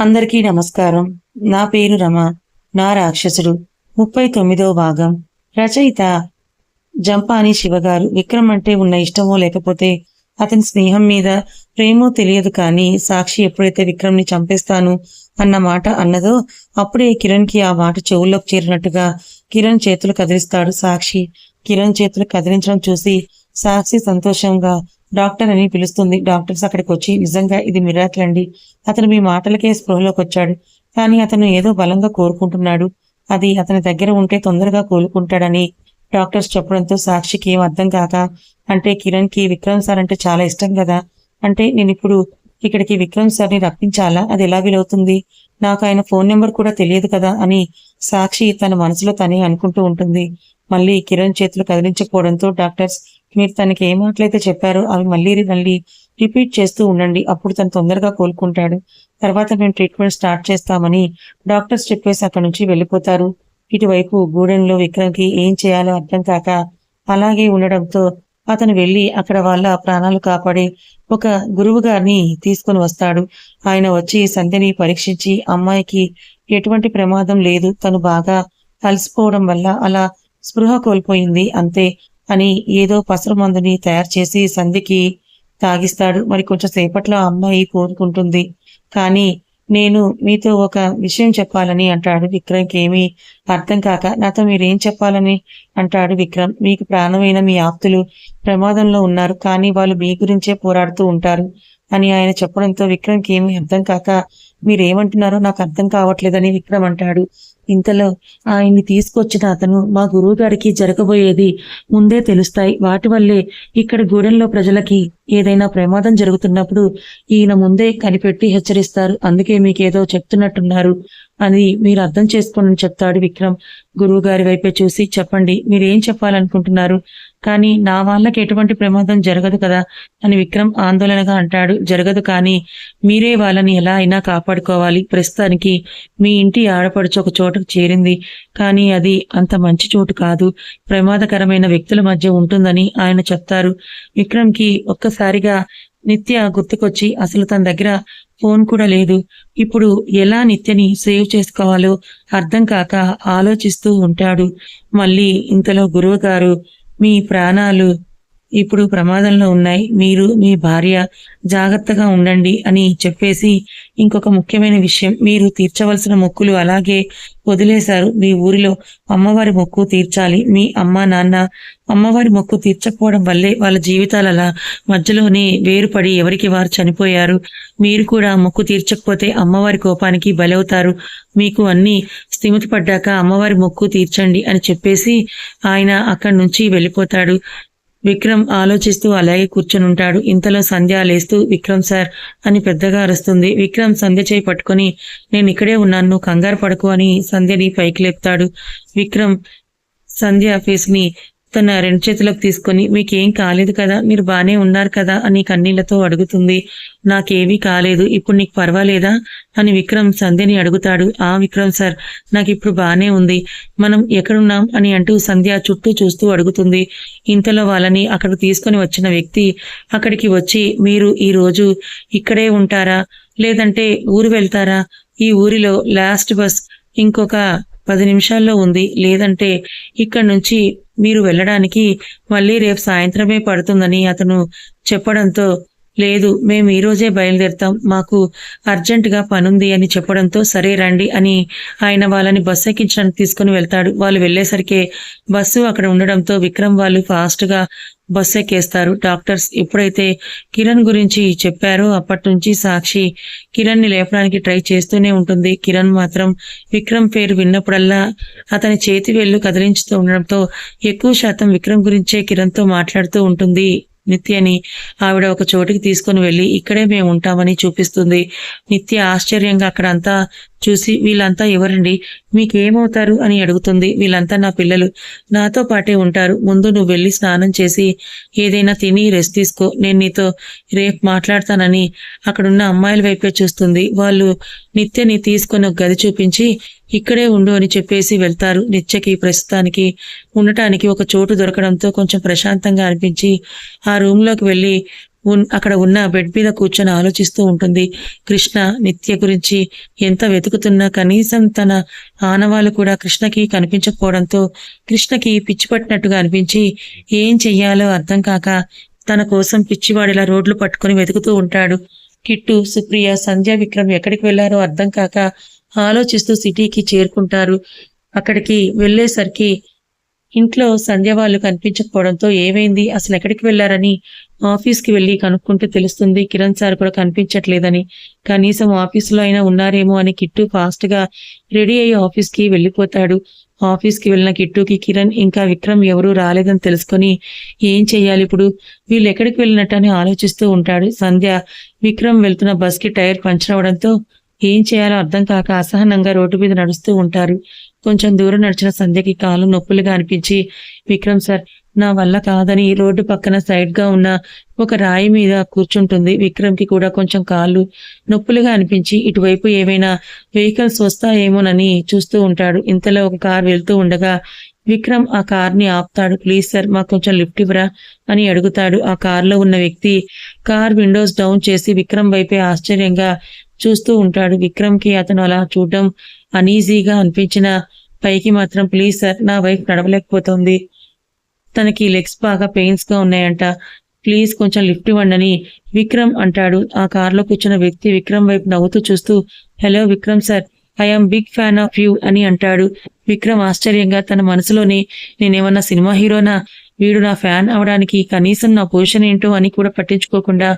అందరికీ నమస్కారం. నా పేరు రమ. నా రాక్షసుడు. ముప్పై తొమ్మిదో భాగం. రచయిత జంపాని శివగారు విక్రమ్ అంటే ఉన్న ఇష్టమో లేకపోతే అతని స్నేహం మీద ప్రేమో తెలియదు కానీ సాక్షి ఎప్పుడైతే విక్రమ్ని చంపేస్తాను అన్న మాట అన్నదో అప్పుడే కిరణ్కి ఆ మాట చెవుల్లోకి చేరినట్టుగా కిరణ్ చేతులు కదిలిస్తాడు సాక్షి. కిరణ్ చేతులు కదిలించడం చూసి సాక్షి సంతోషంగా డాక్టర్ అని పిలుస్తుంది. డాక్టర్స్ అక్కడికి వచ్చి నిజంగా ఇది మిరాకిల్ అండి. అతను మీ మాటలకే స్పృహలోకి వచ్చాడు. కానీ అతను ఏదో బలంగా కోరుకుంటున్నాడు. అది అతని దగ్గర ఉంటే తొందరగా కోలుకుంటాడని డాక్టర్స్ చెప్పడంతో సాక్షికి ఏం అర్థం కాక అంటే కిరణ్కి విక్రమ్ సార్ అంటే చాలా ఇష్టం కదా? అంటే నేను ఇప్పుడు ఇక్కడికి విక్రమ్ సార్ని రప్పించాలా? అది ఎలా వీలవుతుంది? నాకు ఆయన ఫోన్ నెంబర్ కూడా తెలియదు కదా? అని సాక్షి తన మనసులో తనే అనుకుంటూ ఉంటుంది. మళ్ళీ కిరణ్ చేతులు కదిలించకపోవడంతో డాక్టర్స్ మీరు తనకి ఏ మాటలైతే చెప్పారో అవి మళ్ళీ మళ్ళీ రిపీట్ చేస్తూ ఉండండి. అప్పుడు తను తొందరగా కోలుకుంటాడు. తర్వాత మేము ట్రీట్మెంట్ స్టార్ట్ చేస్తామని డాక్టర్స్ చెప్పేసి అక్కడి నుంచి వెళ్ళిపోతారు. ఇటువైపు గూడెంలో విక్రమ్కి ఏం చేయాలో అర్థం కాక అలాగే ఉండడంతో అతను వెళ్ళి అక్కడ వాళ్ళ ప్రాణాలు కాపాడే ఒక గురువు గారిని తీసుకొని వస్తాడు. ఆయన వచ్చి సంధ్యని పరీక్షించి అమ్మాయికి ఎటువంటి ప్రమాదం లేదు. తను బాగా కలిసిపోవడం వల్ల అలా స్పృహ కోల్పోయింది. అంతే. అని ఏదో పసరు మందుని తయారు చేసి సంధికి తాగిస్తాడు. మరి కొంచెం సేపట్లో అమ్మాయి కోరుకుంటుంది. కానీ నేను మీతో ఒక విషయం చెప్పాలని అంటాడు విక్రమ్కి ఏమీ అర్థం కాక నాతో మీరేం చెప్పాలని? అంటాడు విక్రమ్. మీకు ప్రాణమైన మీ ఆప్తులు ప్రమాదంలో ఉన్నారు కానీ వాళ్ళు మీ గురించే పోరాడుతూ ఉంటారు అని ఆయన చెప్పడంతో విక్రమ్కి ఏమీ అర్థం కాక మీరేమంటున్నారో నాకు అర్థం కావట్లేదని విక్రమ్ అంటాడు. ఇంతలో ఆయన్ని తీసుకొచ్చిన అతను మా గురువు గారికి జరగబోయేది ముందే తెలుస్తాయి. వాటి వల్లే ఇక్కడ గూడెంలో ప్రజలకి ఏదైనా ప్రమాదం జరుగుతున్నప్పుడు ఈయన ముందే కనిపెట్టి హెచ్చరిస్తారు. అందుకే మీకేదో చెప్తున్నట్టున్నారు అని మీరు అర్థం చేసుకోనని చెప్తాడు విక్రమ్. గురువు గారి వైపే చూసి చెప్పండి మీరేం చెప్పాలనుకుంటున్నారు? కానీ నా వాళ్ళకి ఎటువంటి ప్రమాదం జరగదు కదా అని విక్రమ్ ఆందోళనగా అంటాడు. జరగదు కానీ మీరే వాళ్ళని ఎలా అయినా కాపాడుకోవాలి. ప్రస్తుతానికి మీ ఇంటి ఆడపడుచు ఒక చోటుకు చేరింది. కానీ అది అంత మంచి చోటు కాదు. ప్రమాదకరమైన వ్యక్తుల మధ్య ఉంటుందని ఆయన చెప్తారు. విక్రమ్కి ఒక్కసారిగా నిత్య గుర్తుకొచ్చి అసలు తన దగ్గర ఫోన్ కూడా లేదు. ఇప్పుడు ఎలా నిత్యని సేవ్ చేసుకోవాలో అర్థం కాక ఆలోచిస్తూ ఉంటాడు. మళ్ళీ ఇంతలో గురువు గారు మీ ప్రాణాలు ఇప్పుడు ప్రమాదంలో ఉన్నాయి. మీరు మీ భార్య జాగ్రత్తగా ఉండండి అని చెప్పేసి ఇంకొక ముఖ్యమైన విషయం మీరు తీర్చవలసిన మొక్కులు అలాగే వదిలేశారు. మీ ఊరిలో అమ్మవారి మొక్కు తీర్చాలి. మీ అమ్మ నాన్న అమ్మవారి మొక్కు తీర్చకపోవడం వల్లే వాళ్ళ జీవితాలు అలా మధ్యలోనే వేరుపడి ఎవరికి వారు చనిపోయారు. మీరు కూడా మొక్కు తీర్చకపోతే అమ్మవారి కోపానికి బలవుతారు. మీకు అన్ని స్థిమితి పడ్డాక అమ్మవారి మొక్కు తీర్చండి అని చెప్పేసి ఆయన అక్కడి నుంచి వెళ్ళిపోతాడు. విక్రమ్ ఆలోచిస్తూ అలాగే కూర్చొని ఇంతలో సంధ్య లేస్తూ విక్రమ్ సార్ అని పెద్దగా అరుస్తుంది. విక్రమ్ సంధ్య చేయి పట్టుకొని నేను ఇక్కడే ఉన్నాను కంగారు పడుకో అని సంధ్యని పైకి లేపుతాడు. విక్రమ్ సంధ్య ఫేస్ని తన రెండు చేతులకు తీసుకొని మీకేం కాలేదు కదా మీరు బానే ఉన్నారు కదా అని కన్నీళ్ళతో అడుగుతుంది. నాకేమీ కాలేదు ఇప్పుడు నీకు పర్వాలేదా? అని విక్రమ్ సంధ్యని అడుగుతాడు. ఆ విక్రమ్ సార్ నాకు ఇప్పుడు బానే ఉంది. మనం ఎక్కడున్నాం? అని అంటూ సంధ్య చుట్టూ చూస్తూ అడుగుతుంది. ఇంతలో వాళ్ళని అక్కడ తీసుకొని వచ్చిన వ్యక్తి అక్కడికి వచ్చి మీరు ఈ రోజు ఇక్కడే ఉంటారా? లేదంటే ఊరు వెళ్తారా? ఈ ఊరిలో లాస్ట్ బస్ ఇంకొక పది నిమిషాల్లో ఉంది. లేదంటే ఇక్కడ నుంచి మీరు వెళ్ళడానికి మళ్ళీ రేపు సాయంత్రమే పడుతుందని అతను చెప్పడంతో లేదు మేము ఈ రోజే బయలుదేరుతాం. మాకు అర్జెంటుగా పనుంది అని చెప్పడంతో సరే రండి అని ఆయన వాళ్ళని బస్సు ఎక్కించడానికి తీసుకుని వెళ్తాడు. వాళ్ళు వెళ్ళేసరికి బస్సు అక్కడ ఉండడంతో విక్రమ్ వాళ్ళు ఫాస్ట్గా బస్సు ఎక్కేస్తారు. డాక్టర్స్ ఎప్పుడైతే కిరణ్ గురించి చెప్పారో అప్పటి నుంచి సాక్షి కిరణ్ని లేపడానికి ట్రై చేస్తూనే ఉంటుంది. కిరణ్ మాత్రం విక్రమ్ పేరు విన్నప్పుడల్లా అతని చేతి వేళ్ళు కదిలించుతూ ఉండడంతో ఎక్కువ శాతం విక్రమ్ గురించే కిరణ్తో మాట్లాడుతూ ఉంటుంది. నిత్యని ఆవిడ ఒక చోటికి తీసుకుని వెళ్ళి ఇక్కడే మేము ఉంటామని చూపిస్తుంది. నిత్య ఆశ్చర్యంగా అక్కడ అంతా చూసి వీళ్ళంతా ఎవరండి? మీకేమవుతారు అని అడుగుతుంది వీళ్ళంతా నా పిల్లలు. నాతో పాటే ఉంటారు. ముందు నువ్వు వెళ్ళి స్నానం చేసి ఏదైనా తిని రెస్ట్ తీసుకో. నేను నీతో రేపు మాట్లాడతానని అక్కడున్న అమ్మాయిల వైపే చూస్తుంది. వాళ్ళు నిత్యని తీసుకొని ఒక గది చూపించి ఇక్కడే ఉండు అని చెప్పేసి వెళ్తారు. నిత్యకి ప్రస్తుతానికి ఉండటానికి ఒక చోటు దొరకడంతో కొంచెం ప్రశాంతంగా అనిపించి ఆ రూమ్లోకి వెళ్ళి అక్కడ ఉన్న బెడ్ మీద కూర్చొని ఆలోచిస్తూ ఉంటుంది. కృష్ణ నిత్య గురించి ఎంత వెతుకుతున్నా కనీసం తన ఆనవాలు కూడా కృష్ణకి కనిపించకపోవడంతో కృష్ణకి పిచ్చి పట్టినట్టుగా అనిపించి ఏం చెయ్యాలో అర్థం కాక తన కోసం పిచ్చివాడిలా రోడ్లు పట్టుకొని వెతుకుతూ ఉంటాడు. కిట్టు సుప్రియ సంధ్య విక్రమ్ ఎక్కడికి వెళ్ళారో అర్థం కాక ఆలోచిస్తూ సిటీకి చేరుకుంటారు. అక్కడికి వెళ్ళేసరికి ఇంట్లో సంధ్య వాళ్ళు కనిపించకపోవడంతో ఏమైంది? అసలు ఎక్కడికి వెళ్ళారని ఆఫీస్కి వెళ్ళి కనుక్కుంటే తెలుస్తుంది కిరణ్ సార్ కూడా కనిపించట్లేదని. కనీసం ఆఫీసులో అయినా ఉన్నారేమో అని కిట్టు ఫాస్ట్గా రెడీ అయ్యి ఆఫీస్కి వెళ్ళిపోతాడు. ఆఫీస్కి వెళ్ళిన కిట్టుకి కిరణ్ ఇంకా విక్రమ్ ఎవరూ రాలేదని తెలుసుకొని ఏం చెయ్యాలి ఇప్పుడు? వీళ్ళు ఎక్కడికి వెళ్ళినట్టని ఆలోచిస్తూ ఉంటాడు. సంధ్య విక్రమ్ వెళ్తున్న బస్కి టైర్ పంచర్ అవడంతో ఏం చేయాలో అర్థం కాక అసహనంగా రోడ్డు మీద నడుస్తూ ఉంటారు. కొంచెం దూరం నడిచిన సంధ్యకి కాలు నొప్పులుగా అనిపించి విక్రమ్ సార్ నా వల్ల కాదని రోడ్డు పక్కన సైడ్గా ఉన్న ఒక రాయి మీద కూర్చుంటుంది. విక్రమ్కి కూడా కొంచెం కాళ్ళు నొప్పులుగా అనిపించి ఇటువైపు ఏవైనా వెహికల్స్ వస్తాయేమోనని చూస్తూ ఉంటాడు. ఇంతలో ఒక కార్ వెళ్తూ ఉండగా విక్రమ్ ఆ కార్ని ఆపుతాడు. ప్లీజ్ సార్ మాకు కొంచెం లిఫ్ట్ ఇవ్వరా? అని అడుగుతాడు. ఆ కార్లో ఉన్న వ్యక్తి కార్ విండోస్ డౌన్ చేసి విక్రమ్ వైపే ఆశ్చర్యంగా చూస్తూ ఉంటాడు. విక్రమ్కి అతను అలా చూడడం అనీజీగా అనిపించిన పైకి మాత్రం ప్లీజ్ సార్ నా వైఫ్ నడవలేకపోతుంది. తనకి లెగ్స్ బాగా పెయిన్స్గా ఉన్నాయంట. ప్లీజ్ కొంచెం లిఫ్ట్ ఇవ్వండి విక్రమ్ అంటాడు. ఆ కార్లో కూర్చున్న వ్యక్తి విక్రమ్ వైపు నవ్వుతూ చూస్తూ hello Vikram sir I'm big fan of you అని అంటాడు. విక్రమ్ ఆశ్చర్యంగా తన మనసులోని నేనేమన్నా సినిమా హీరోనా? వీడు నా ఫ్యాన్ అవడానికి కనీసం నా పొజిషన్ ఏంటో అని కూడా పట్టించుకోకుండా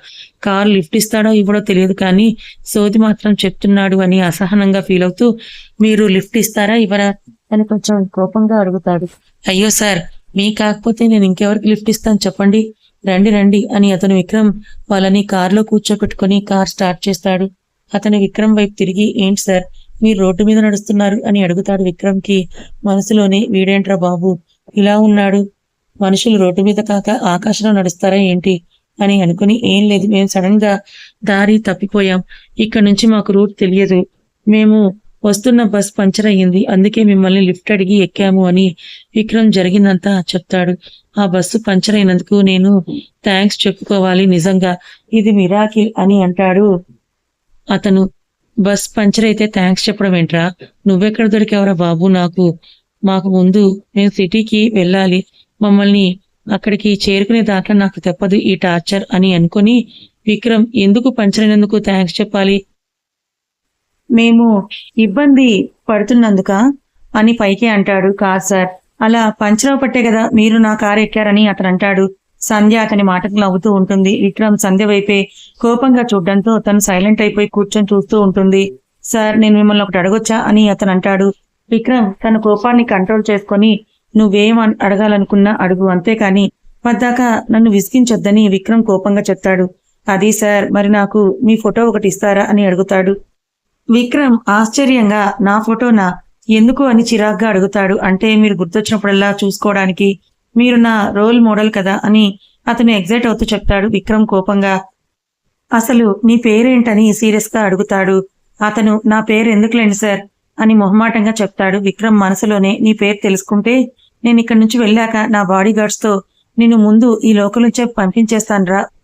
కార్ లిఫ్ట్ ఇస్తాడో ఇవ్వడో తెలియదు కానీ సోది మాత్రం చెప్తున్నాడు అని అసహనంగా ఫీల్ అవుతూ మీరు లిఫ్ట్ ఇస్తారా ఇవ్వరా అని కొంచెం కోపంగా అడుగుతాడు. అయ్యో సార్ మీ కాకపోతే నేను ఇంకెవరికి లిఫ్ట్ ఇస్తాను చెప్పండి. రండి రండి అని అతను విక్రమ్ వాళ్ళని కారులో కూర్చోపెట్టుకుని కార్ స్టార్ట్ చేస్తాడు. అతను విక్రమ్ వైపు తిరిగి ఏంటి సార్ మీరు రోడ్డు మీద నడుస్తున్నారు అని అడుగుతాడు విక్రమ్కి మనసులోనే వీడేంట్రా బాబు ఇలా ఉన్నాడు. మనుషులు రోడ్డు మీద కాక ఆకాశంలో నడుస్తారా ఏంటి అని అనుకుని ఏం లేదు మేము సడన్గా దారి తప్పిపోయాం. ఇక్కడ నుంచి మాకు రూట్ తెలియదు. మేము వస్తున్న బస్ పంచర్ అయ్యింది. అందుకే మిమ్మల్ని లిఫ్ట్ అడిగి ఎక్కాము అని విక్రమ్ జరిగిందంతా చెప్తాడు. ఆ బస్సు పంచర్ అయినందుకు నేను థ్యాంక్స్ చెప్పుకోవాలి నిజంగా. ఇది మిరాకిల్ అని అంటాడు అతను. బస్ పంచర్ అయితే థ్యాంక్స్ చెప్పడం ఏంట్రా? నువ్వెక్కడ దొరికావురా బాబు నాకు? మాకు ముందు నేను సిటీకి వెళ్ళాలి. మమ్మల్ని అక్కడికి చేరుకునే దాకా నాకు తెప్పదు ఈ టార్చర్ అని అనుకొని విక్రమ్ ఎందుకు పంచలేనందుకు థ్యాంక్స్ చెప్పాలి? మేము ఇబ్బంది పడుతున్నందుక అని పైకి అంటాడు కాదు సార్. అలా పంచరావు పట్టే కదా మీరు నా కారు ఎక్కారని అతను అంటాడు. సంధ్య అతని మాటకు నవ్వుతూ ఉంటుంది. విక్రమ్ సంధ్య వైపే కోపంగా చూడడంతో తను సైలెంట్ అయిపోయి కూర్చొని చూస్తూ ఉంటుంది. సార్ నేను మిమ్మల్ని ఒకటి అడగొచ్చా అని అతను అంటాడు. విక్రమ్ తన కోపాన్ని కంట్రోల్ చేసుకొని నువ్వేం అడగాలనుకున్నా అడుగు అంతేకాని పద్దాక నన్ను విసిగించొద్దని విక్రమ్ కోపంగా చెప్తాడు. అది సార్ మరి నాకు మీ ఫోటో ఒకటి ఇస్తారా అని అడుగుతాడు. విక్రమ్ ఆశ్చర్యంగా నా ఫోటోనా? ఎందుకు అని చిరాగ్గా అడుగుతాడు. అంటే మీరు గుర్తొచ్చినప్పుడల్లా చూసుకోవడానికి మీరు నా రోల్ మోడల్ కదా అని అతను ఎగ్జైట్ అవుతూ చెప్తాడు విక్రమ్ కోపంగా. అసలు నీ పేరేంటని సీరియస్గా అడుగుతాడు. అతను నా పేరు ఎందుకులేండి సార్? అని మొహమాటంగా చెప్తాడు విక్రమ్ మనసులోనే నీ పేరు తెలుసుకుంటే నేను ఇక్కడి నుంచి వెళ్ళాక నా బాడీ గార్డ్స్తో నిన్ను ముందు ఈ లోకలుంచే నుంచే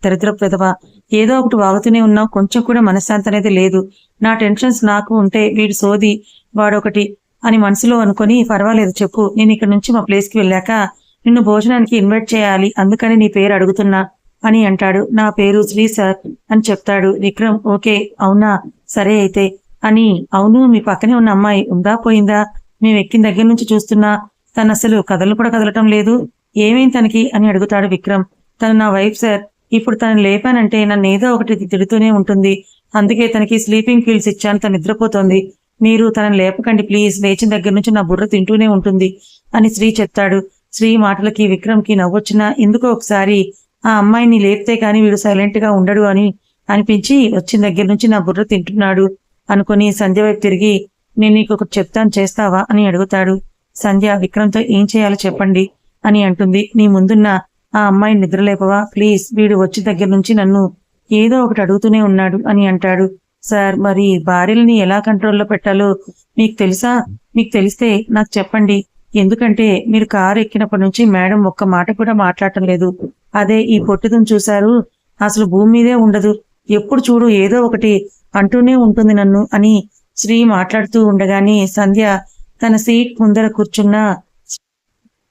దరిద్ర పెదవా ఏదో ఒకటి వాగుతూనే ఉన్నావు కొంచెం కూడా మనశ్శాంతి అనేది లేదు. నా టెన్షన్స్ నాకు ఉంటే వీడు సోది వాడొకటి అని మనసులో అనుకొని పర్వాలేదు చెప్పు. నేను ఇక్కడ నుంచి మా ప్లేస్కి వెళ్ళాక నిన్ను భోజనానికి ఇన్వైట్ చేయాలి అందుకని నీ పేరు అడుగుతున్నా అని అంటాడు. నా పేరు శ్రీ సార్ అని చెప్తాడు విక్రమ్. ఓకే అవునా? సరే అయితే. అని అవును మీ పక్కనే ఉన్న అమ్మాయి ఉందా పోయిందా? మేము ఎక్కిన దగ్గర నుంచి చూస్తున్నా తను అసలు కథలు కూడా కదలటం లేదు. ఏమేం తనకి అని అడుగుతాడు విక్రమ్. తను నా వైఫ్ సార్. ఇప్పుడు తను లేపానంటే నన్ను ఏదో ఒకటి తిడుతూనే ఉంటుంది. అందుకే తనకి స్లీపింగ్ ఫీల్స్ ఇచ్చాను తను నిద్రపోతోంది. మీరు తనని లేపకండి ప్లీజ్ లేచిన దగ్గర నుంచి నా బుర్ర తింటూనే ఉంటుంది అని శ్రీ చెప్తాడు. శ్రీ మాటలకి విక్రమ్కి నవ్వొచ్చినా ఎందుకో ఒకసారి ఆ అమ్మాయిని లేపితే కానీ వీడు సైలెంట్గా ఉండడు అని అనిపించి వచ్చిన దగ్గర నుంచి నా బుర్ర తింటున్నాడు. అనుకుని సంధ్య వైపు తిరిగి నేను నీకు ఒకటి చెప్తాను చేస్తావా? అని అడుగుతాడు. సంధ్య విక్రమ్తో ఏం చేయాలో చెప్పండి అని అంటుంది. నీ ముందున్న ఆ అమ్మాయిని నిద్రలేపవా? ప్లీజ్ వీడు వచ్చి దగ్గర నుంచి నన్ను ఏదో ఒకటి అడుగుతూనే ఉన్నాడు అని అంటాడు. సార్ మరి భార్యలని ఎలా కంట్రోల్లో పెట్టాలో మీకు తెలుసా? మీకు తెలిస్తే నాకు చెప్పండి. ఎందుకంటే మీరు కారు ఎక్కినప్పటి నుంచి మేడం ఒక్క మాట కూడా మాట్లాడటం లేదు. అదే ఈ పొట్టిదని చూశారు. అసలు భూమి మీదే ఉండదు. ఎప్పుడు చూడు ఏదో ఒకటి అంటూనే ఉంటుంది నన్ను అని శ్రీ మాట్లాడుతూ ఉండగానే సంధ్య తన సీట్ ముందర కూర్చున్న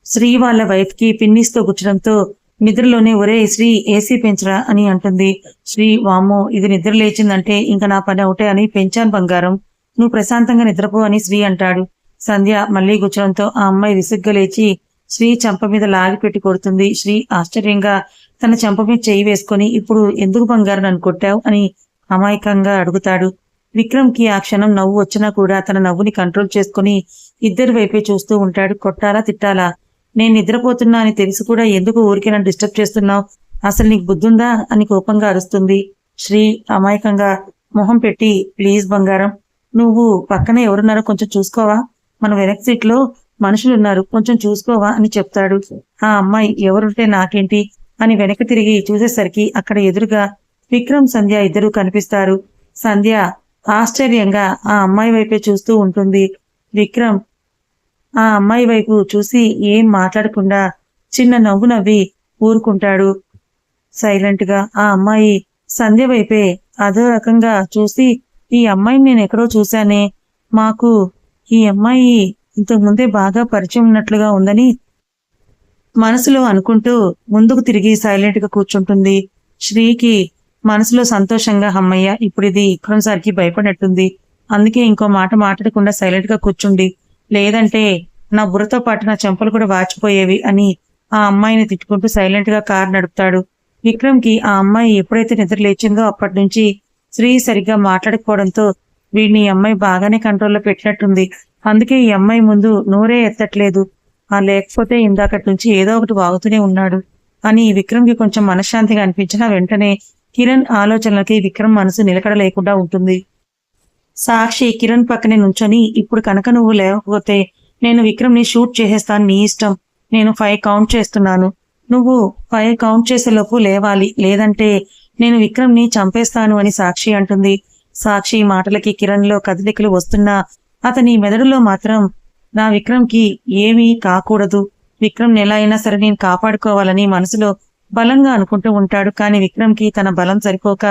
శ్రీ వాళ్ళ వైఫ్కి పిన్నిస్తో కూర్చడంతో నిద్రలోనే ఒరే శ్రీ ఏసీ పెంచరా అని అంటుంది. శ్రీ వామ్మో ఇది నిద్ర లేచిందంటే ఇంకా నా పని అవుటే అని పెంచాను బంగారం నువ్వు ప్రశాంతంగా నిద్రపో అని శ్రీ అంటాడు. సంధ్య మళ్ళీ కూర్చోడంతో ఆ అమ్మాయి విసుగ్గా లేచి శ్రీ చంప మీద లాగి పెట్టి కొడుతుంది. శ్రీ ఆశ్చర్యంగా తన చెంప మీద చేయి వేసుకొని ఇప్పుడు ఎందుకు బంగారం నన్ను కొట్టావు అని అమాయకంగా అడుగుతాడు. విక్రమ్కి ఆ క్షణం నవ్వు వచ్చినా కూడా తన నవ్వుని కంట్రోల్ చేసుకుని ఇద్దరి వైపే చూస్తూ ఉంటాడు. కొట్టాలా తిట్టాలా? నేను నిద్రపోతున్నా అని తెలిసి కూడా ఎందుకు ఊరికే నన్ను డిస్టర్బ్ చేస్తున్నావు? అసలు నీకు బుద్ధుందా? అని కోపంగా అరుస్తుంది. శ్రీ అమాయకంగా మొహం పెట్టి ప్లీజ్ బంగారం నువ్వు పక్కన ఎవరున్నారో కొంచెం చూసుకోవా? మన వెనక్ సీట్లో మనుషులు ఉన్నారు కొంచెం చూసుకోవా? అని చెప్తాడు. ఆ అమ్మాయి ఎవరుంటే నాకేంటి? అని వెనక్కి తిరిగి చూసేసరికి అక్కడ ఎదురుగా విక్రమ్ సంధ్య ఇద్దరు కనిపిస్తారు. సంధ్య ఆశ్చర్యంగా ఆ అమ్మాయి వైపే చూస్తూ ఉంటుంది. విక్రమ్ ఆ అమ్మాయి వైపు చూసి ఏం మాట్లాడకుండా చిన్న నవ్వు నవ్వి ఊరుకుంటాడు. సైలెంట్గా ఆ అమ్మాయి సంధ్య వైపే అదో రకంగా చూసి ఈ అమ్మాయిని నేను ఎక్కడో చూశానే. మాకు ఈ అమ్మాయి ఇంతకుముందే బాగా పరిచయం ఉన్నట్లుగా ఉందని మనసులో అనుకుంటూ ముందుకు తిరిగి సైలెంట్గా కూర్చుంటుంది. శ్రీకి మనసులో సంతోషంగా అమ్మయ్య ఇప్పుడు ఇది విక్రమ్ సార్కి భయపడినట్టుంది. అందుకే ఇంకో మాట మాట్లాడకుండా సైలెంట్గా కూర్చుండి. లేదంటే నా బుర్రతో పాటు నా చెంపలు కూడా వాచిపోయేవి అని ఆ అమ్మాయిని తిట్టుకుంటూ సైలెంట్గా కారు నడుపుతాడు. విక్రమ్కి ఆ అమ్మాయి ఎప్పుడైతే నిద్ర లేచిందో అప్పటి నుంచి శ్రీ సరిగ్గా మాట్లాడకపోవడంతో వీడిని ఈ అమ్మాయి బాగానే కంట్రోల్లో పెట్టినట్టుంది. అందుకే ఈ అమ్మాయి ముందు నోరే ఎత్తట్లేదు. ఆ లేకపోతే ఇందాకటి నుంచి ఏదో ఒకటి వాగుతూనే ఉన్నాడు. అని విక్రమ్కి కొంచెం మనశ్శాంతిగా అనిపించిన వెంటనే కిరణ్ ఆలోచనలకి విక్రమ్ మనసు నిలకడ లేకుండా ఉంటుంది. సాక్షి కిరణ్ పక్కనే నుంచొని ఇప్పుడు కనుక నువ్వు లేకపోతే నేను విక్రమ్ని షూట్ చేసేస్తాను నీ ఇష్టం. నేను ఫైవ్ కౌంట్ చేస్తున్నాను. నువ్వు ఫైవ్ కౌంట్ చేసేలోపు లేవాలి. లేదంటే నేను విక్రమ్ని చంపేస్తాను అని సాక్షి అంటుంది. సాక్షి మాటలకి కిరణ్లో కదలికలు వస్తున్నా అతని మెదడులో మాత్రం నా విక్రమ్కి ఏమీ కాకూడదు. విక్రమ్ ఎలా అయినా సరే నేను కాపాడుకోవాలని మనసులో బలంగా అనుకుంటూ ఉంటాడు. కానీ విక్రమ్కి తన బలం సరిపోక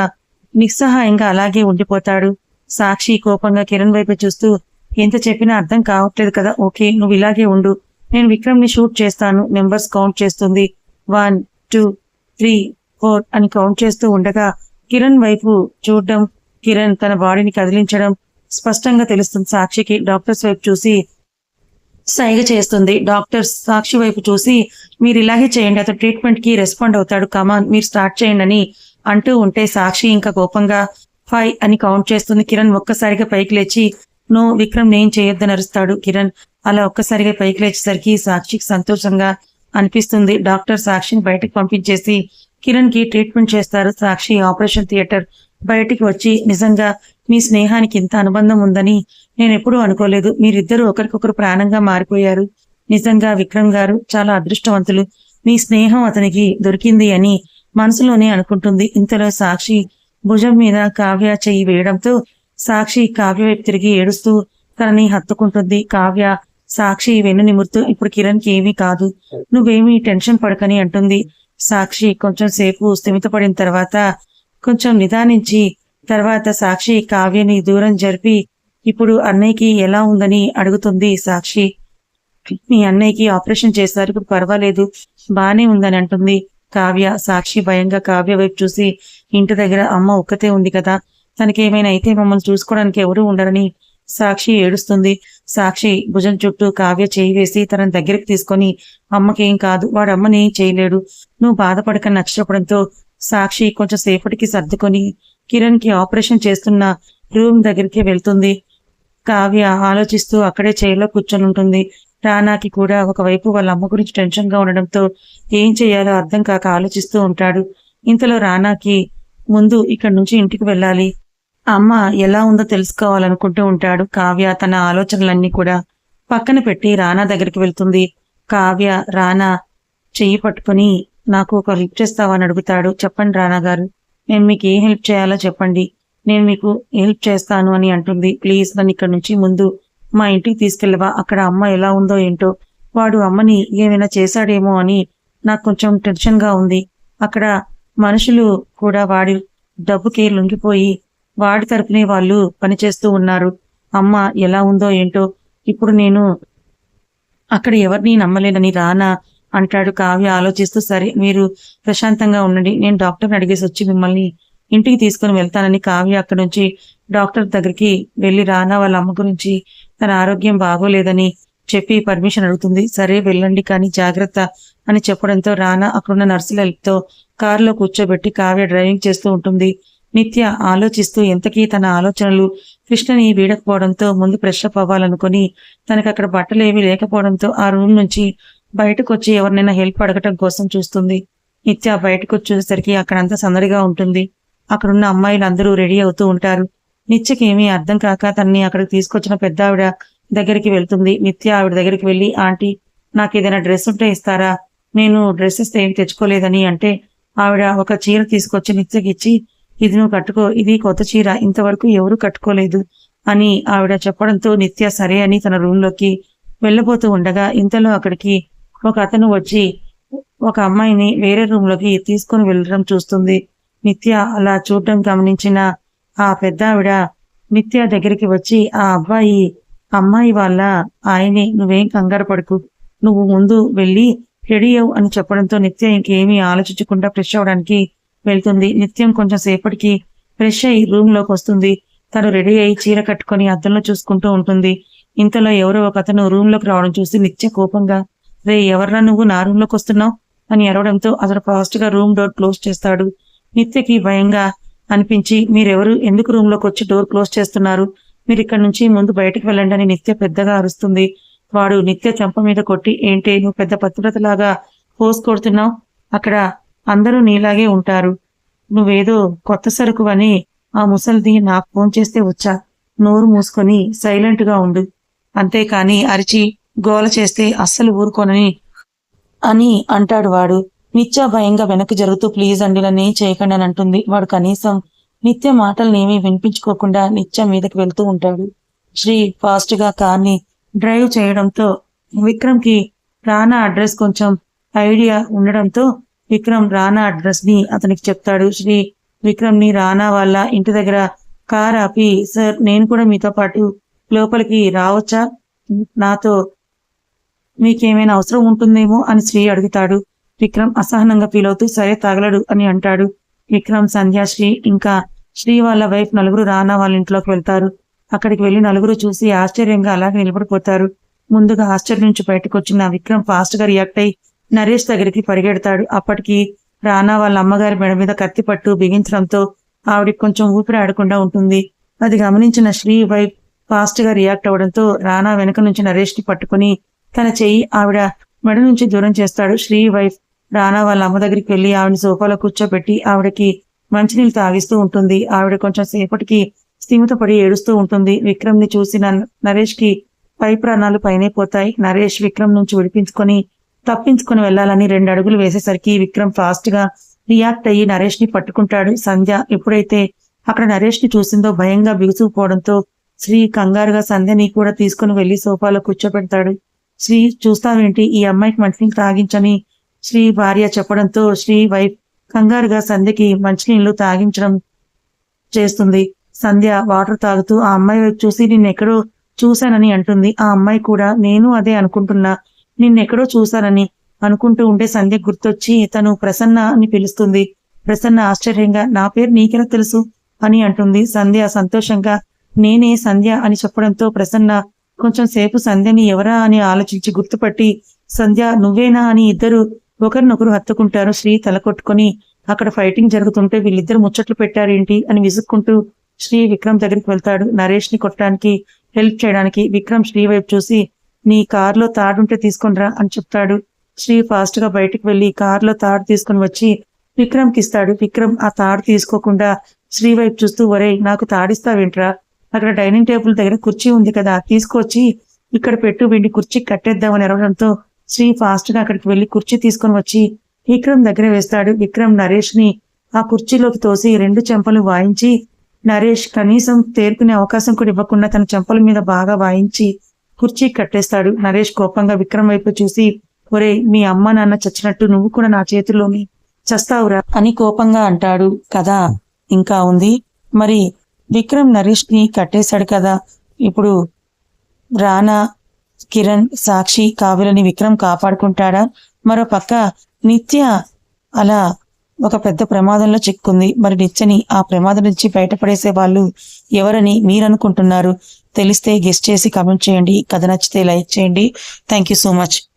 నిస్సహాయంగా అలాగే ఉండిపోతాడు. సాక్షి కోపంగా కిరణ్ వైపు చూస్తూ ఎంత చెప్పినా అర్థం కావట్లేదు కదా ఓకే నువ్వు ఇలాగే ఉండు. నేను విక్రమ్ని షూట్ చేస్తాను. నెంబర్స్ కౌంట్ చేస్తుంది. వన్ టూ త్రీ ఫోర్ అని కౌంట్ చేస్తూ ఉండగా కిరణ్ వైపు చూడడం కిరణ్ తన బాడీని కదిలించడం స్పష్టంగా తెలుస్తుంది. సాక్షికి డాక్టర్స్ వైపు చూసి సైగ చేస్తుంది. డాక్టర్స్ సాక్షి వైపు చూసి మీరు ఇలాగే చేయండి అతను ట్రీట్మెంట్కి రెస్పాండ్ అవుతాడు. కమాన్ మీరు స్టార్ట్ చేయండి అని అంటూ ఉంటే సాక్షి ఇంకా కోపంగా ఫైవ్ అని కౌంట్ చేస్తుంది. కిరణ్ ఒక్కసారిగా పైకి లేచి నో విక్రమ్ నేను చేయొద్దని అరుస్తాడు. కిరణ్ అలా ఒక్కసారిగా పైకి లేచేసరికి సాక్షికి సంతోషంగా అనిపిస్తుంది. డాక్టర్ సాక్షిని బయటకు పంపించేసి కిరణ్కి ట్రీట్మెంట్ చేస్తారు. సాక్షి ఆపరేషన్ థియేటర్ బయటికి వచ్చి నిజంగా మీ స్నేహానికి ఇంత అనుబంధం ఉందని నేను ఎప్పుడూ అనుకోలేదు. మీరిద్దరూ ఒకరికొకరు ప్రాణంగా మారిపోయారు. నిజంగా విక్రమ్ గారు చాలా అదృష్టవంతులు. మీ స్నేహం అతనికి దొరికింది అని మనసులోనే అనుకుంటుంది. ఇంతలో సాక్షి భుజం మీద కావ్య చెయ్యి వేయడంతో సాక్షి కావ్య వైపు తిరిగి ఏడుస్తూ తనని హత్తుకుంటుంది. కావ్య సాక్షి వెన్ను నిమురుతూ ఇప్పుడు కిరణ్కి ఏమీ కాదు. నువ్వేమీ టెన్షన్ పడకని అంటుంది. సాక్షి కొంచెం సేపు స్థిమితపడిన తర్వాత కొంచెం నిదానించి తర్వాత సాక్షి కావ్యని దూరం జరిపి ఇప్పుడు అన్నయ్యకి ఎలా ఉందని అడుగుతుంది సాక్షి. మీ అన్నయ్యకి ఆపరేషన్ చేశారు ఇప్పుడు పర్వాలేదు బానే ఉందని అంటుంది. కావ్య సాక్షి భయంగా కావ్య వైపు చూసి ఇంటి దగ్గర అమ్మ ఒక్కతే ఉంది కదా తనకి ఏమైనా అయితే మమ్మల్ని చూసుకోవడానికి ఎవరూ ఉండరని సాక్షి ఏడుస్తుంది. సాక్షి భుజం చుట్టూ కావ్య చేయి వేసి తన దగ్గరికి తీసుకొని అమ్మకేం కాదు వాడు అమ్మని చేయలేడు. నువ్వు బాధపడకని నచ్చపడంతో సాక్షి కొంచెం సేపటికి సర్దుకొని కిరణ్కి ఆపరేషన్ చేస్తున్న రూమ్ దగ్గరికి వెళ్తుంది. కావ్య ఆలోచిస్తూ అక్కడే చైర్లో కూర్చొని ఉంటుంది. రానాకి కూడా ఒకవైపు వాళ్ళ అమ్మ గురించి టెన్షన్గా ఉండడంతో ఏం చేయాలో అర్థం కాక ఆలోచిస్తూ ఉంటాడు. ఇంతలో రానాకి ముందు ఇక్కడి నుంచి ఇంటికి వెళ్ళాలి. అమ్మ ఎలా ఉందో తెలుసుకోవాలనుకుంటూ ఉంటాడు. కావ్య తన ఆలోచనలన్నీ కూడా పక్కన పెట్టి రానా దగ్గరికి వెళ్తుంది. కావ్య రానా చెయ్యి పట్టుకుని నాకు ఒక హెల్ప్ చేస్తావని అడుగుతాడు. చెప్పండి రానా గారు. నేను మీకు ఏ హెల్ప్ చేయాలో చెప్పండి. నేను మీకు హెల్ప్ చేస్తాను అని అంటుంది. ప్లీజ్ నన్ను ఇక్కడ నుంచి ముందు మా ఇంటికి తీసుకెళ్ళవా? అక్కడ అమ్మ ఎలా ఉందో ఏంటో. వాడు అమ్మని ఏమైనా చేశాడేమో అని నాకు కొంచెం టెన్షన్గా ఉంది. అక్కడ మనుషులు కూడా వాడి డబ్బుకి లొంగిపోయి వాడి తరపునే వాళ్ళు పనిచేస్తూ ఉన్నారు. అమ్మ ఎలా ఉందో ఏంటో ఇప్పుడు నేను అక్కడ ఎవరిని నమ్మలేనని రానా అంటాడు. కావ్య ఆలోచిస్తూ సరే మీరు ప్రశాంతంగా ఉండండి. నేను డాక్టర్ని అడిగేసి వచ్చి మిమ్మల్ని ఇంటికి తీసుకుని వెళ్తానని కావ్య అక్కడి నుంచి డాక్టర్ దగ్గరికి వెళ్ళి రానా వాళ్ళ అమ్మ గురించి తన ఆరోగ్యం బాగోలేదని చెప్పి పర్మిషన్ అడుగుతుంది. సరే వెళ్ళండి కానీ జాగ్రత్త అని చెప్పడంతో రానా అక్కడున్న నర్సుల హెల్ప్తో కారులో కూర్చోబెట్టి కావ్య డ్రైవింగ్ చేస్తూ ఉంటుంది. నిత్య ఆలోచిస్తూ ఎంతకీ తన ఆలోచనలు కృష్ణని వీడకపోవడంతో ముందు ఫ్రెష్ అప్ అవ్వాలనుకుని తనకు అక్కడ బట్టలు ఏమీ లేకపోవడంతో ఆ రూమ్ నుంచి బయటకు వచ్చి ఎవరినైనా హెల్ప్ అడగటం కోసం చూస్తుంది. నిత్య బయటకు వచ్చేసరికి అక్కడంతా సందడిగా ఉంటుంది. అక్కడున్న అమ్మాయిలు అందరూ రెడీ అవుతూ ఉంటారు. నిత్యకి ఏమీ అర్థం కాక తన్ని అక్కడికి తీసుకొచ్చిన పెద్ద ఆవిడ దగ్గరికి వెళ్తుంది. నిత్య ఆవిడ దగ్గరికి వెళ్ళి ఆంటీ నాకు ఏదైనా డ్రెస్ ఉంటే ఇస్తారా? నేను డ్రెస్సెస్ ఏమి తెచ్చుకోలేదని అంటే ఆవిడ ఒక చీర తీసుకొచ్చి నిత్యకి ఇచ్చి ఇది నువ్వు కట్టుకో ఇది కొత్త చీర ఇంతవరకు ఎవరు కట్టుకోలేదు అని ఆవిడ చెప్పడంతో నిత్య సరే అని తన రూమ్లోకి వెళ్ళబోతూ ఉండగా ఇంతలో అక్కడికి ఒక అతను వచ్చి ఒక అమ్మాయిని వేరే రూమ్లోకి తీసుకొని వెళ్ళడం చూస్తుంది. నిత్య అలా చూడడం గమనించిన ఆ పెద్దావిడ నిత్య దగ్గరికి వచ్చి ఆ అబ్బాయి అమ్మాయి వాళ్ళ ఆయనే నువ్వేం కంగారు పడుకు. నువ్వు ముందు వెళ్ళి రెడీ అవు అని చెప్పడంతో నిత్య ఇంకేమీ ఆలోచించకుండా ఫ్రెష్ అవడానికి వెళ్తుంది. నిత్యం కొంచెం సేపటికి ఫ్రెష్ అయ్యి రూమ్లోకి వస్తుంది. తను రెడీ అయ్యి చీర కట్టుకొని అద్దంలో చూసుకుంటూ ఉంటుంది. ఇంతలో ఎవరో ఒక అతను రూమ్లోకి రావడం చూసి నిత్య కోపంగా రే ఎవర్రా నువ్వు? నా రూమ్లోకి వస్తున్నావు? అని అరవడంతో అతను ఫాస్ట్గా రూమ్ డోర్ క్లోజ్ చేస్తాడు. నిత్యకి భయంగా అనిపించి మీరెవరు? ఎందుకు రూమ్లోకి వచ్చి డోర్ క్లోజ్ చేస్తున్నారు? మీరు ఇక్కడ నుంచి ముందు బయటకు వెళ్ళండి అని నిత్య పెద్దగా అరుస్తుంది. వాడు నిత్య చెంప మీద కొట్టి ఏంటి నువ్వు పెద్ద పత్రికలాగా పోస్ కొడుతున్నావు? అక్కడ అందరూ నీలాగే ఉంటారు. నువ్వేదో కొత్త సరుకు అని ఆ ముసలిది నాకు ఫోన్ చేస్తే వచ్చా. నోరు మూసుకొని సైలెంట్గా ఉండు. అంతేకాని అరిచి గోల చేస్తే అస్సలు ఊరుకోనని అని అంటాడు వాడు. నిత్య భయంగా వెనక్కి జరుగుతూ ప్లీజ్ అండి నన్ను చేయకండి అని అంటుంది. వాడు కనీసం నిత్య మాటలనేమీ వినిపించుకోకుండా నిత్య మీదకి వెళ్తూ ఉంటాడు. శ్రీ ఫాస్ట్గా కార్ని డ్రైవ్ చేయడంతో విక్రమ్కి రానా అడ్రస్ కొంచెం ఐడియా ఉండడంతో విక్రమ్ రానా అడ్రస్ని అతనికి చెప్తాడు. శ్రీ విక్రమ్ని రానా వాళ్ళ ఇంటి దగ్గర కార్ ఆపి సార్ నేను కూడా మీతో పాటు లోపలికి రావచ్చా? నాతో మీకేమైనా అవసరం ఉంటుందేమో అని శ్రీ అడుగుతాడు. విక్రమ్ అసహనంగా ఫీల్ అవుతూ సరే తగలడు అని అంటాడు. విక్రమ్ సంధ్యాశ్రీ ఇంకా శ్రీ వాళ్ళ వైఫ్ నలుగురు రానా వాళ్ళ ఇంట్లోకి వెళ్తారు. అక్కడికి వెళ్ళి నలుగురు చూసి ఆశ్చర్యంగా అలాగే నిలబడిపోతారు. ముందుగా ఆశ్చర్యం నుంచి బయటకు వచ్చిన విక్రమ్ ఫాస్ట్గా రియాక్ట్ అయి నరేష్ దగ్గరికి పరిగెడతాడు. అప్పటికి రానా వాళ్ళ అమ్మగారి మెడ మీద కత్తి పట్టు బిగించడంతో ఆవిడకి కొంచెం ఊపిరి ఆడకుండా ఉంటుంది. అది గమనించిన శ్రీ వైఫ్ ఫాస్ట్గా రియాక్ట్ అవడంతో రానా వెనక నుంచి నరేష్ని పట్టుకుని తన చెయ్యి ఆవిడ మెడ నుంచి దూరం చేస్తాడు. శ్రీ వైఫ్ రానా వాళ్ళ అమ్మ దగ్గరికి వెళ్ళి ఆవిడ సోఫాలో కూర్చోబెట్టి ఆవిడకి మంచినీళ్ళు తాగిస్తూ ఉంటుంది. ఆవిడ కొంచెం సేపటికి స్థిమితపడి ఏడుస్తూ ఉంటుంది. విక్రమ్ని చూసిన నరేష్కి పై ప్రాణాలు పైనే పోతాయి. నరేష్ విక్రమ్ నుంచి విడిపించుకొని తప్పించుకొని వెళ్ళాలని రెండు అడుగులు వేసేసరికి విక్రమ్ ఫాస్ట్గా రియాక్ట్ అయ్యి నరేష్ని పట్టుకుంటాడు. సంధ్య ఎప్పుడైతే అక్కడ నరేష్ని చూసిందో భయంగా బిగుసుకుపోవడంతో శ్రీ కంగారుగా సంధ్యని కూడా తీసుకుని వెళ్ళి సోఫాలో కూర్చోబెడతాడు. శ్రీ చూస్తావేంటి? ఈ అమ్మాయికి మంచినీళ్ళు తాగించని శ్రీ భార్య చెప్పడంతో శ్రీ వైఫ్ కంగారుగా సంధ్యకి మంచినీళ్ళు తాగించడం చేస్తుంది. సంధ్య వాటర్ తాగుతూ ఆ అమ్మాయి వైపు చూసి నిన్నెక్కడో చూశానని అంటుంది. ఆ అమ్మాయి కూడా నేను అదే అనుకుంటున్నా. నిన్నెక్కడో చూశానని అనుకుంటూ ఉంటే సంధ్య గుర్తొచ్చి తను ప్రసన్న అని పిలుస్తుంది. ప్రసన్న ఆశ్చర్యంగా నా పేరు నీకెలా తెలుసు? అని అంటుంది. సంధ్య సంతోషంగా నేనే సంధ్య అని చెప్పడంతో ప్రసన్న కొంచెం సేపు సంధ్యని ఎవరా అని ఆలోచించి గుర్తుపట్టి సంధ్య నువ్వేనా అని ఇద్దరు ఒకరినొకరు హత్తుకుంటారు శ్రీ తల కొట్టుకొని అక్కడ ఫైటింగ్ జరుగుతుంటే వీళ్ళిద్దరు ముచ్చట్లు పెట్టారేంటి అని విసుక్కుంటూ శ్రీ విక్రమ్ దగ్గరికి వెళ్తాడు. నరేష్ని కొట్టడానికి హెల్ప్ చేయడానికి విక్రమ్ శ్రీ వైపు చూసి నీ కారులో తాడుంటే తీసుకునిరా అని చెప్తాడు. శ్రీ ఫాస్ట్గా బయటికి వెళ్ళి కారులో తాడు తీసుకుని వచ్చి విక్రమ్కి ఇస్తాడు. విక్రమ్ ఆ తాడు తీసుకోకుండా శ్రీ వైపు చూస్తూ ఒరే నాకు తాడిస్తావేంట్రా? అక్కడ డైనింగ్ టేబుల్ దగ్గర కుర్చీ ఉంది కదా తీసుకొచ్చి ఇక్కడ పెట్టు వెండి కుర్చీ కట్టేద్దామని ఎరవడంతో శ్రీ ఫాస్ట్గా అక్కడికి వెళ్ళి కుర్చీ తీసుకొని వచ్చి విక్రమ్ దగ్గర వేస్తాడు. విక్రమ్ నరేష్ని ఆ కుర్చీలోకి తోసి రెండు చెంపలు వాయించి నరేష్ కనీసం తేరుకునే అవకాశం కూడా ఇవ్వకుండా తన చెంపల మీద బాగా వాయించి కుర్చీ కట్టేస్తాడు. నరేష్ కోపంగా విక్రమ్ వైపు చూసి ఒరే మీ అమ్మ నాన్న చచ్చినట్టు నువ్వు కూడా నా చేతిలోని చస్తావురా అని కోపంగా అంటాడు. కదా ఇంకా ఉంది. మరి విక్రమ్ నరేష్ని కట్టేశాడు కదా. ఇప్పుడు రానా కిరణ్ సాక్షి కావ్యలని విక్రమ్ కాపాడుకుంటాడా? మరో పక్క నిత్య అలా ఒక పెద్ద ప్రమాదంలో చిక్కుంది. మరి నిత్యని ఆ ప్రమాదం నుంచి బయటపడేసే వాళ్ళు ఎవరని మీరు అనుకుంటున్నారు తెలిస్తే గెస్ట్ చేసి కమెంట్ చేయండి. కథ నచ్చితే లైక్ చేయండి. Thank you so much.